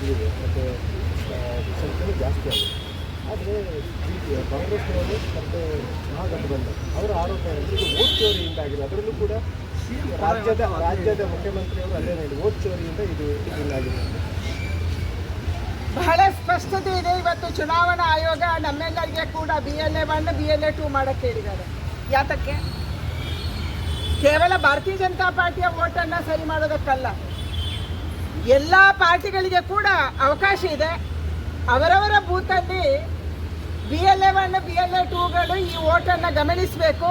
ನಡೆದಿದೆ ಮತ್ತು ಸಂಖ್ಯೆಯೂ ಜಾಸ್ತಿ ಆಗಿದೆ. ಆದರೆ ಕಾಂಗ್ರೆಸ್ನವರು ಮತ್ತು ಮಹಾಗಠಬಂಧನ್ ಅವರ ಆರೋಪ ಇದು ಓಟ್ ಚೋರಿಯಿಂದ ಆಗಿದೆ. ಅದರಲ್ಲೂ ಕೂಡ ರಾಜ್ಯದ ರಾಜ್ಯದ ಮುಖ್ಯಮಂತ್ರಿಯವರು ಅಲ್ಲೇ ನೋಡಿ ಓಟ್ ಚೋರಿಯಿಂದ ಇದು ಇದಾಗಿದೆ ಬಹಳ ಸ್ಪಷ್ಟತೆ ಇದೆ. ಇವತ್ತು ಚುನಾವಣಾ ಆಯೋಗ ನಮ್ಮೆಲ್ಲರಿಗೆ ಕೂಡ B L A one B L A two ಮಾಡಕ್ಕೆ ಹೇಳಿದ್ದಾರೆ. ಯಾತಕ್ಕೆ? ಕೇವಲ ಭಾರತೀಯ ಜನತಾ ಪಾರ್ಟಿಯ ಓಟನ್ನು ಸರಿ ಮಾಡೋದಕ್ಕಲ್ಲ. ಎಲ್ಲ ಪಾರ್ಟಿಗಳಿಗೆ ಕೂಡ ಅವಕಾಶ ಇದೆ. ಅವರವರ ಬೂತಲ್ಲಿ B L A one B L A ಟೂಗಳು ಈ ಓಟನ್ನು ಗಮನಿಸಬೇಕು.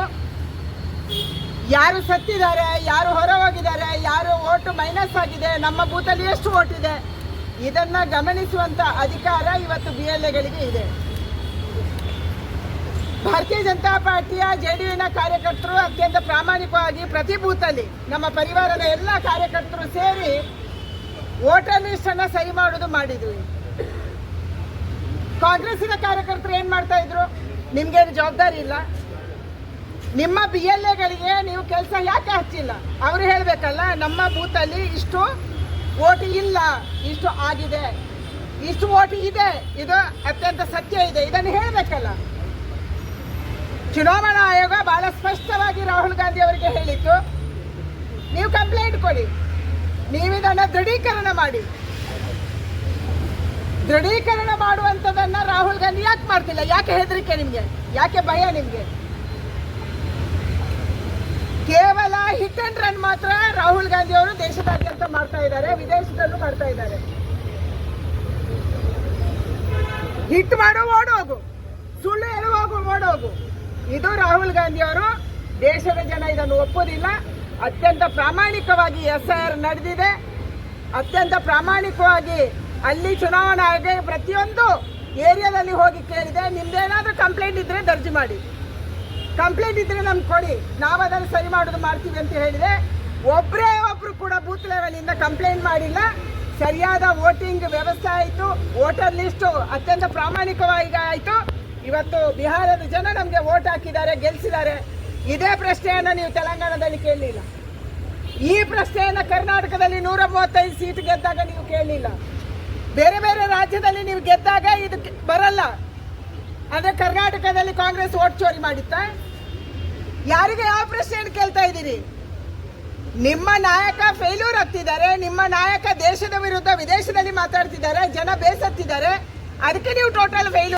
ಯಾರು ಸತ್ತಿದ್ದಾರೆ, ಯಾರು ಹೊರ ಹೋಗಿದ್ದಾರೆ ಯಾರು ಓಟು ಮೈನಸ್ ಆಗಿದೆ, ನಮ್ಮ ಬೂತಲ್ಲಿ ಎಷ್ಟು ಓಟ್ ಇದನ್ನು ಗಮನಿಸುವಂತ ಅಧಿಕಾರ ಇವತ್ತು ಬಿ ಎಲ್ ಎಗಳಿಗೆ ಇದೆ. ಭಾರತೀಯ ಜನತಾ ಪಾರ್ಟಿಯ ಜೆ ಡಿ ಯುನ ಕಾರ್ಯಕರ್ತರು ಅತ್ಯಂತ ಪ್ರಾಮಾಣಿಕವಾಗಿ ಪ್ರತಿ ಬೂತಲ್ಲಿ ನಮ್ಮ ಪರಿವಾರದ ಎಲ್ಲ ಕಾರ್ಯಕರ್ತರು ಸೇರಿ ವೋಟರ್ ಲಿಸ್ಟ್ ಅನ್ನ ಸರಿ ಮಾಡೋದು ಮಾಡಿದ್ವಿ. ಕಾಂಗ್ರೆಸ್ಸಿನ ಕಾರ್ಯಕರ್ತರು ಏನ್ ಮಾಡ್ತಾ ಇದ್ರು? ನಿಮ್ಗೇನು ಜವಾಬ್ದಾರಿ ಇಲ್ಲ. ನಿಮ್ಮ ಬಿ ಎಲ್ ಎಗಳಿಗೆ ನೀವು ಕೆಲಸ ಯಾಕೆ ಹಚ್ಚಿಲ್ಲ? ಅವರು ಹೇಳಬೇಕಲ್ಲ, ನಮ್ಮ ಬೂತಲ್ಲಿ ಇಷ್ಟು ಓಟ್ ಇಲ್ಲ, ಇಷ್ಟು ಆಗಿದೆ. ಇಷ್ಟು ಓಟ್ ಇದೆ, ಇದು ಅತ್ಯಂತ ಸತ್ಯ ಇದೆ. ಇದನ್ನು ಹೇಳಬೇಕಲ್ಲ. ಚುನಾವಣಾ ಆಯೋಗ ಬಹಳ ಸ್ಪಷ್ಟವಾಗಿ ರಾಹುಲ್ ಗಾಂಧಿ ಅವರಿಗೆ ಹೇಳಿತ್ತು, ನೀವು ಕಂಪ್ಲೇಂಟ್ ಕೊಡಿ. ನೀವು ಇದನ್ನು ದೃಢೀಕರಣ ಮಾಡಿ. ದೃಢೀಕರಣ ಮಾಡುವಂಥದ್ದನ್ನ ರಾಹುಲ್ ಗಾಂಧಿ ಯಾಕೆ ಮಾಡ್ತಿಲ್ಲ? ಯಾಕೆ ಹೆದರಿಕೆ ನಿಮಗೆ? ಯಾಕೆ ಭಯ ನಿಮಗೆ? ಕೇವಲ ಹಿಟ್ ಅಂಡ್ ರನ್ ಮಾತ್ರ ರಾಹುಲ್ ಗಾಂಧಿ ಅವರು ದೇಶದಾದ್ಯಂತ ಮಾಡ್ತಾ ಇದ್ದಾರೆ, ವಿದೇಶದಲ್ಲೂ ಮಾಡ್ತಾ ಇದ್ದಾರೆ. ಹಿಟ್ ಮಾಡು, ಓಡೋಗು. ಸುಳ್ಳು ಹೇಳುವಾಗ ಓಡೋಗು. ಇದು ರಾಹುಲ್ ಗಾಂಧಿ ಅವರು ದೇಶದ ಜನ ಇದನ್ನು ಒಪ್ಪುವುದಿಲ್ಲ ಅತ್ಯಂತ ಪ್ರಾಮಾಣಿಕವಾಗಿ ಎಸ್ ಆರ್ ನಡೆದಿದೆ. ಅತ್ಯಂತ ಪ್ರಾಮಾಣಿಕವಾಗಿ ಅಲ್ಲಿ ಚುನಾವಣಾ ಆಯೋಗ ಪ್ರತಿಯೊಂದು ಏರಿಯಾದಲ್ಲಿ ಹೋಗಿ ಕೇಳಿದೆ. ನಿಮ್ದೇನಾದ್ರೂ ಕಂಪ್ಲೇಂಟ್ ಇದ್ರೆ ದರ್ಜಿ ಮಾಡಿ. ಕಂಪ್ಲೇಂಟ್ ಇದ್ರೆ ನಮ್ಗೆ ಕೊಡಿ. ನಾವು ಅದನ್ನು ಸರಿ ಮಾಡೋದು ಮಾಡ್ತೀವಿ ಅಂತ ಹೇಳಿದೆ ಒಬ್ಬರೇ ಒಬ್ಬರು ಕೂಡ ಬೂತ್ ಲೆವೆಲಿಂದ ಕಂಪ್ಲೇಂಟ್ ಮಾಡಿಲ್ಲ. ಸರಿಯಾದ ವೋಟಿಂಗ್ ವ್ಯವಸ್ಥೆ ಆಯಿತು. ವೋಟರ್ ಲಿಸ್ಟು ಅತ್ಯಂತ ಪ್ರಾಮಾಣಿಕವಾಗಿ ಆಯಿತು. ಇವತ್ತು ಬಿಹಾರದ ಜನ ನಮಗೆ ವೋಟ್ ಹಾಕಿದ್ದಾರೆ, ಗೆಲ್ಸಿದ್ದಾರೆ. ಇದೇ ಪ್ರಶ್ನೆಯನ್ನು ನೀವು ತೆಲಂಗಾಣದಲ್ಲಿ ಕೇಳಲಿಲ್ಲ. ಈ ಪ್ರಶ್ನೆಯನ್ನು ಕರ್ನಾಟಕದಲ್ಲಿ ನೂರ ಮೂವತ್ತೈದು ಸೀಟ್ ಗೆದ್ದಾಗ ನೀವು ಕೇಳಲಿಲ್ಲ. ಬೇರೆ ಬೇರೆ ರಾಜ್ಯದಲ್ಲಿ ನೀವು ಗೆದ್ದಾಗ ಇದು ಬರಲ್ಲ. ಅಂದ್ರೆ ಕರ್ನಾಟಕದಲ್ಲಿ ಕಾಂಗ್ರೆಸ್ ಓಟ್ ಚೋರಿ ಮಾಡಿತ್ತಾ. ಯಾರಿಗೆ ಯಾವ ಪ್ರಶ್ನೆಯನ್ನು ಕೇಳ್ತಾ ಇದ್ದೀರಿ? ನಿಮ್ಮ ನಾಯಕ ಫೇಲ್ಯೂರ್ ಆಗ್ತಿದ್ದಾರೆ, ನಿಮ್ಮ ನಾಯಕ ದೇಶದ ವಿರುದ್ಧ ವಿದೇಶದಲ್ಲಿ ಮಾತಾಡ್ತಿದ್ದಾರೆ, ಜನ ಬೇಸತ್ತಿದ್ದಾರೆ. ಅದಕ್ಕೆ ನೀವು ಟೋಟಲ್ ಫೇಲ್ಯೂರ್